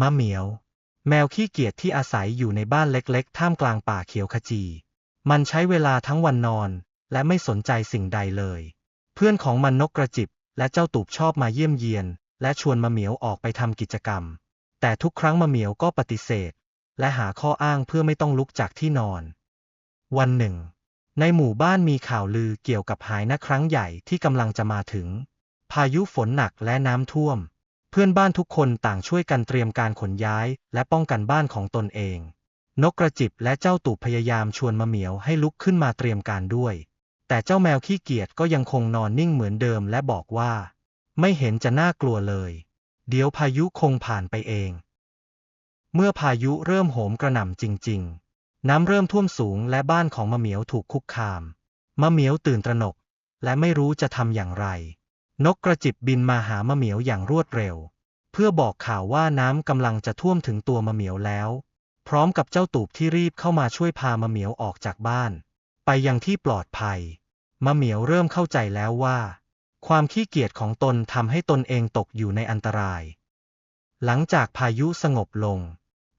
มะเหมียว แมวขี้เกียจที่อาศัยอยู่ในบ้านเล็กๆ ท่ามกลางป่าเขียวขจี มันใช้เวลาทั้งวันนอน และไม่สนใจสิ่งใดเลย เพื่อนของมันนกกระจิบ และเจ้าตูบชอบมาเยี่ยมเยียน และชวนมะเหมียวออกไปทำกิจกรรม แต่ทุกครั้งมะเหมียวก็ปฏิเสธ และหาข้ออ้างเพื่อไม่ต้องลุกจากที่นอน วันหนึ่ง ในหมู่บ้านมีข่าวลือเกี่ยวกับหายนะครั้งใหญ่ที่กำลังจะมาถึง พายุฝนหนักและน้ำท่วม พื่อนบ้านทุกคนต่างช่วยกันเตรียมการขนย้าย และป้องกันบ้านของตนเอง นกกระจิบและเจ้าตูบพยายามชวนมะเหมียวให้ลุกขึ้นมาเตรียมการด้วย แต่เจ้าแมวขี้เกียจก็ยังคงนอนนิ่งเหมือนเดิมและบอกว่า ไม่เห็นจะน่ากลัวเลย เดี๋ยวพายุคงผ่านไปเอง เมื่อพายุเริ่มโหมกระหน่ำจริง ๆ น้ำเริ่มท่วมสูงและบ้านของมะเหมียวถูกคุกคาม มะเหมียวตื่นตระหนก และไม่รู้จะทำอย่างไร นกกระจิบบินมาหามะเหมียวอย่างรวดเร็ว เพื่อบอกข่าวว่าน้ำกำลังจะท่วมถึงตัวมะเหมียวแล้ว พร้อมกับเจ้าตูบที่รีบเข้ามาช่วยพามะเหมียวออกจากบ้าน ไปยังที่ปลอดภัยมะเหมียวเริ่มเข้าใจแล้วว่า ความขี้เกียจของตนทำให้ตนเองตกอยู่ในอันตราย หลังจากพายุสงบลง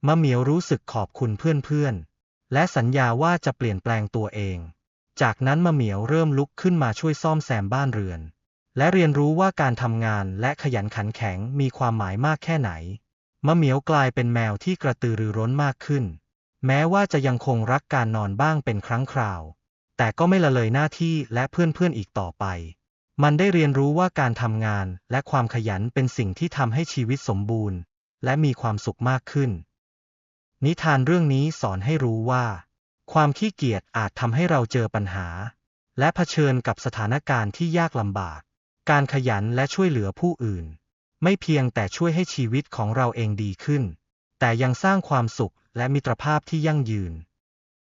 มะเหมียวรู้สึกขอบคุณเพื่อนๆ และสัญญาว่าจะเปลี่ยนแปลงตัวเอง จากนั้นมะเหมียวเริ่มลุกขึ้นมาช่วยซ่อมแซมบ้านเรือน และเรียนรู้ว่าการทำงานและขยันขันแข็งมีความหมายมากแค่ไหน มะเหมียวกลายเป็นแมวที่กระตือรือร้นมากขึ้น แม้ว่าจะยังคงรักการนอนบ้างเป็นครั้งคราว แต่ก็ไม่ละเลยหน้าที่และเพื่อนๆอีกต่อไป มันได้เรียนรู้ว่าการทำงานและความขยันเป็นสิ่งที่ทำให้ชีวิตสมบูรณ์ และมีความสุขมากขึ้น นิทานเรื่องนี้สอนให้รู้ว่า ความขี้เกียจอาจทำให้เราเจอปัญหา และเผชิญกับสถานการณ์ที่ยากลำบาก การขยันและช่วยเหลือผู้อื่น ไม่เพียงแต่ช่วยให้ชีวิตของเราเองดีขึ้น แต่ยังสร้างความสุขและมิตรภาพที่ยั่งยืน